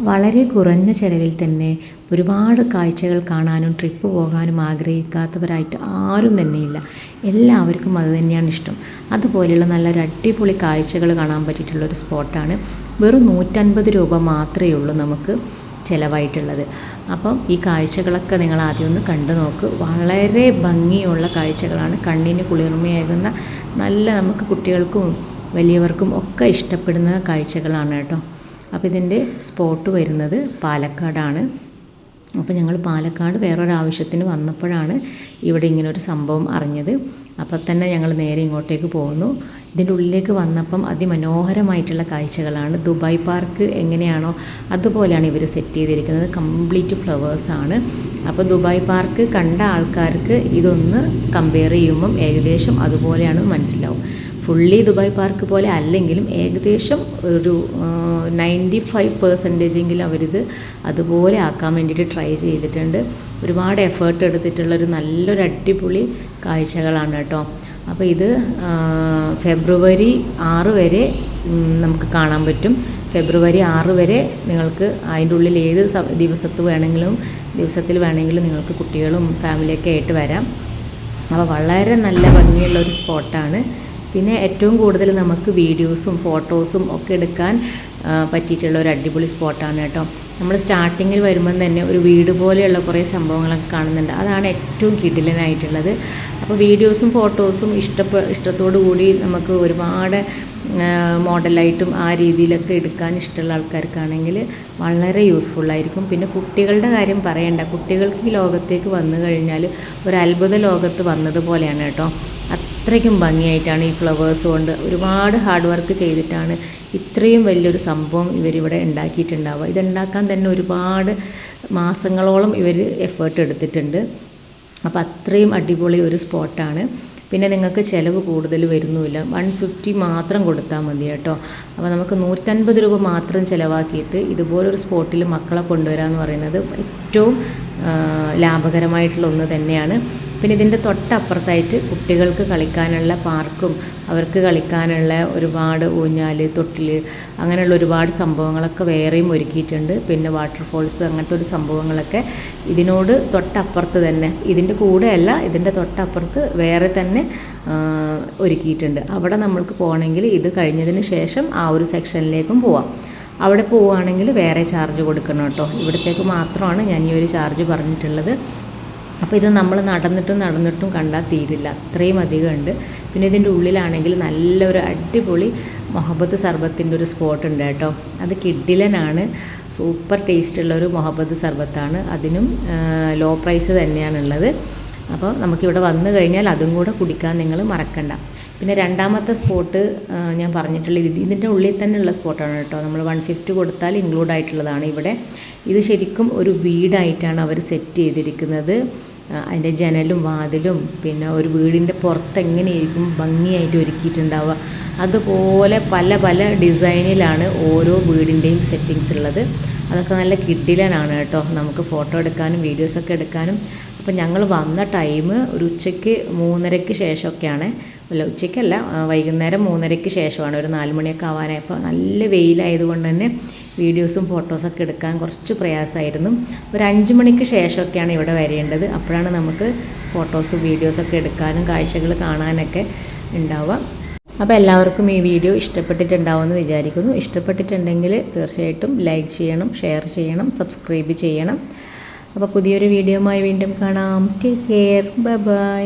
വളരെ കുറഞ്ഞ ചിലവിൽ തന്നെ ഒരുപാട് കാഴ്ചകൾ കാണാനും ട്രിപ്പ് പോകാനും ആഗ്രഹിക്കാത്തവരായിട്ട് ആരും തന്നെയില്ല. എല്ലാവർക്കും അത് തന്നെയാണ് ഇഷ്ടം. അതുപോലെയുള്ള നല്ലൊരു അടിപൊളി കാഴ്ചകൾ കാണാൻ പറ്റിയിട്ടുള്ളൊരു സ്പോട്ടാണ്. വെറും നൂറ്റൻപത് രൂപ മാത്രമേ ഉള്ളൂ നമുക്ക് ചിലവായിട്ടുള്ളത്. അപ്പം ഈ കാഴ്ചകളൊക്കെ നിങ്ങൾ ആദ്യം ഒന്ന് കണ്ടു നോക്ക്. വളരെ ഭംഗിയുള്ള കാഴ്ചകളാണ്. കണ്ണിന് കുളിർമയേകുന്ന നല്ല നമുക്ക് കുട്ടികൾക്കും വലിയവർക്കും ഒക്കെ ഇഷ്ടപ്പെടുന്ന കാഴ്ചകളാണ് കേട്ടോ. അപ്പോൾ ഇതിന്റെ സ്പോട്ട് വരുന്നത് പാലക്കാടാണ്. അപ്പോൾ ഞങ്ങൾ പാലക്കാട് വേറൊരാവശ്യത്തിന് വന്നപ്പോഴാണ് ഇവിടെ ഇങ്ങനെ ഒരു സംഭവം അറിഞ്ഞത്. അപ്പോൾ തന്നെ ഞങ്ങൾ നേരെ ഇങ്ങോട്ടേക്ക് പോകുന്നു ഇതിന്റെ ഉള്ളിലേക്ക് വന്നപ്പം അതിമനോഹരമായിട്ടുള്ള കാഴ്ചകളാണ്. ദുബായ് പാർക്ക് എങ്ങനെയാണോ അതുപോലെയാണ് ഇവർ സെറ്റ് ചെയ്തിരിക്കുന്നത്. കംപ്ലീറ്റ് ഫ്ലവേഴ്സാണ് അപ്പോൾ ദുബായ് പാർക്ക് കണ്ട ആൾക്കാർക്ക് ഇതൊന്ന് കമ്പയർ ചെയ്യുമ്പം ഏകദേശം അതുപോലെയാണ് മനസ്സിലാവും. ഫുള്ളി ദുബായ് പാർക്ക് പോലെ അല്ലെങ്കിലും ഏകദേശം ഒരു നയന്റി ഫൈവ് പെർസെന്റേജെങ്കിലും അവരിത് അതുപോലെ ആക്കാൻ വേണ്ടിയിട്ട് ട്രൈ ചെയ്തിട്ടുണ്ട്. ഒരുപാട് എഫേർട്ട് എടുത്തിട്ടുള്ള ഒരു നല്ലൊരു അടിപൊളി കാഴ്ചകളാണ് കേട്ടോ. അപ്പോൾ ഇത് ഫെബ്രുവരി ആറ് വരെ നമുക്ക് കാണാൻ പറ്റും. ഫെബ്രുവരി ആറ് വരെ നിങ്ങൾക്ക് അതിന്റെ ഉള്ളിൽ ഏത് ദിവസത്ത് വേണമെങ്കിലും ദിവസത്തിൽ വേണമെങ്കിലും നിങ്ങൾക്ക് കുട്ടികളും ഫാമിലിയൊക്കെ ആയിട്ട് വരാം. അപ്പോൾ വളരെ നല്ല ഭംഗിയുള്ള ഒരു സ്പോട്ടാണ് പിന്നെ ഏറ്റവും കൂടുതൽ നമുക്ക് വീഡിയോസും ഫോട്ടോസും ഒക്കെ എടുക്കാൻ പറ്റിയിട്ടുള്ള ഒരു അടിപൊളി സ്പോട്ടാണ് കേട്ടോ. നമ്മൾ സ്റ്റാർട്ടിങ്ങിൽ വരുമ്പം തന്നെ ഒരു വീട് പോലെയുള്ള കുറേ സംഭവങ്ങളൊക്കെ കാണുന്നുണ്ട്. അതാണ് ഏറ്റവും കിടിലനായിട്ടുള്ളത്. അപ്പോൾ വീഡിയോസും ഫോട്ടോസും ഇഷ്ടപ്പെ ഇഷ്ടത്തോടു കൂടി നമുക്ക് ഒരുപാട് മോഡലായിട്ടും ആ രീതിയിലൊക്കെ എടുക്കാൻ ഇഷ്ടമുള്ള ആൾക്കാർക്കാണെങ്കിൽ വളരെ യൂസ്ഫുള്ളായിരിക്കും പിന്നെ കുട്ടികളുടെ കാര്യം പറയണ്ട. കുട്ടികൾക്ക് ഈ ലോകത്തേക്ക് വന്നു കഴിഞ്ഞാൽ ഒരു അത്ഭുത ലോകത്ത് വന്നതുപോലെയാണ് കേട്ടോ. അത്രയ്ക്കും ഭംഗിയായിട്ടാണ് ഈ ഫ്ലവേഴ്സ് കൊണ്ട് ഒരുപാട് ഹാർഡ് വർക്ക് ചെയ്തിട്ടാണ് ഇത്രയും വലിയൊരു സംഭവം ഇവരിവിടെ ഉണ്ടാക്കിയിട്ടുണ്ടാവുക. ഇതുണ്ടാക്കാൻ തന്നെ ഒരുപാട് മാസങ്ങളോളം ഇവർ എഫേർട്ട് എടുത്തിട്ടുണ്ട്. അപ്പോൾ അത്രയും അടിപൊളി ഒരു സ്പോട്ടാണ്. പിന്നെ നിങ്ങൾക്ക് ചിലവ് കൂടുതൽ വരുന്നുമില്ല. വൺ ഫിഫ്റ്റി മാത്രം കൊടുത്താൽ മതി കേട്ടോ. അപ്പോൾ നമുക്ക് നൂറ്റൻപത് രൂപ മാത്രം ചിലവാക്കിയിട്ട് ഇതുപോലൊരു സ്പോട്ടിൽ മക്കളെ കൊണ്ടുവരാമെന്ന് പറയുന്നത് ഏറ്റവും ലാഭകരമായിട്ടുള്ള ഒന്ന് തന്നെയാണ്. പിന്നെ ഇതിന്റെ തൊട്ടപ്പുറത്തായിട്ട് കുട്ടികൾക്ക് കളിക്കാനുള്ള പാർക്കും അവർക്ക് കളിക്കാനുള്ള ഒരുപാട് ഊഞ്ഞാൽ തൊട്ടിൽ അങ്ങനെയുള്ള ഒരുപാട് സംഭവങ്ങളൊക്കെ വേറെയും ഒരുക്കിയിട്ടുണ്ട്. പിന്നെ വാട്ടർഫോൾസ് അങ്ങനത്തെ ഒരു സംഭവങ്ങളൊക്കെ ഇതിനോട് തൊട്ടപ്പുറത്ത് തന്നെ ഇതിന്റെ കൂടെയല്ല ഇതിന്റെ തൊട്ടപ്പുറത്ത് വേറെ തന്നെ ഒരുക്കിയിട്ടുണ്ട്. അവിടെ നമ്മൾക്ക് പോകണമെങ്കിൽ ഇത് കഴിഞ്ഞതിന് ശേഷം ആ ഒരു സെക്ഷനിലേക്കും പോവാം. അവിടെ പോവുകയാണെങ്കിൽ വേറെ ചാർജ് കൊടുക്കണം കേട്ടോ. ഇവിടത്തേക്ക് മാത്രമാണ് ഞാൻ ഈ ഒരു ചാർജ് പറഞ്ഞിട്ടുള്ളത്. അപ്പോൾ ഇത് നമ്മൾ നടന്നിട്ടും നടന്നിട്ടും കണ്ടാൽ തീരില്ല. അത്രയും അധികം ഉണ്ട്. പിന്നെ ഇതിന്റെ ഉള്ളിലാണെങ്കിൽ നല്ലൊരു അടിപൊളി മൊഹബത്ത് സർബത്തിന്റെ ഒരു സ്പോട്ട് ഉണ്ട് കേട്ടോ. അത് കിഡിലനാണ്. സൂപ്പർ ടേസ്റ്റുള്ള ഒരു മൊഹബത്ത് സർബത്താണ്. അതിനും ലോ പ്രൈസ് തന്നെയാണുള്ളത്. അപ്പോൾ നമുക്കിവിടെ വന്നു കഴിഞ്ഞാൽ അതും കൂടെ കുടിക്കാൻ നിങ്ങൾ മറക്കണ്ട. പിന്നെ രണ്ടാമത്തെ സ്പോട്ട് ഞാൻ പറഞ്ഞിട്ടുള്ള ഇത് ഇതിന്റെ ഉള്ളിൽ തന്നെയുള്ള സ്പോട്ടാണ് കേട്ടോ. നമ്മൾ വൺ ഫിഫ്റ്റി കൊടുത്താൽ ഇൻക്ലൂഡ് ആയിട്ടുള്ളതാണ് ഇവിടെ. ഇത് ശരിക്കും ഒരു വീടായിട്ടാണ് അവർ സെറ്റ് ചെയ്തിരിക്കുന്നത്. അതിന്റെ ജനലും വാതിലും പിന്നെ ഒരു വീടിന്റെ പുറത്ത് എങ്ങനെയായിരിക്കും ഭംഗിയായിട്ട് ഒരുക്കിയിട്ടുണ്ടാവുക. അതുപോലെ പല പല ഡിസൈനിലാണ് ഓരോ വീടിന്റെയും സെറ്റിങ്സ് ഉള്ളത്. അതൊക്കെ നല്ല കിഡിലനാണ് കേട്ടോ. നമുക്ക് ഫോട്ടോ എടുക്കാനും വീഡിയോസൊക്കെ എടുക്കാനും. അപ്പോൾ ഞങ്ങൾ വന്ന ടൈം ഒരു ഉച്ചയ്ക്ക് മൂന്നരയ്ക്ക് ശേഷമൊക്കെയാണ്. അല്ല ഉച്ചയ്ക്കല്ല വൈകുന്നേരം മൂന്നരയ്ക്ക് ശേഷമാണ്. ഒരു നാല് മണിയൊക്കെ ആവാനായപ്പോൾ നല്ല വെയിലായതുകൊണ്ട് തന്നെ വീഡിയോസും ഫോട്ടോസൊക്കെ എടുക്കാൻ കുറച്ച് പ്രയാസമായിരുന്നു. ഒരു അഞ്ച് മണിക്ക് ശേഷമൊക്കെയാണ് ഇവിടെ വരേണ്ടത്. അപ്പോഴാണ് നമുക്ക് ഫോട്ടോസും വീഡിയോസൊക്കെ എടുക്കാനും കാഴ്ചകൾ കാണാനൊക്കെ ഉണ്ടാവുക. അപ്പോൾ എല്ലാവർക്കും ഈ വീഡിയോ ഇഷ്ടപ്പെട്ടിട്ടുണ്ടാവുമെന്ന് വിചാരിക്കുന്നു. ഇഷ്ടപ്പെട്ടിട്ടുണ്ടെങ്കിൽ തീർച്ചയായിട്ടും ലൈക്ക് ചെയ്യണം ഷെയർ ചെയ്യണം സബ്സ്ക്രൈബ് ചെയ്യണം. അപ്പോൾ പുതിയൊരു വീഡിയോയുമായി വീണ്ടും കാണാം. Take care bye bye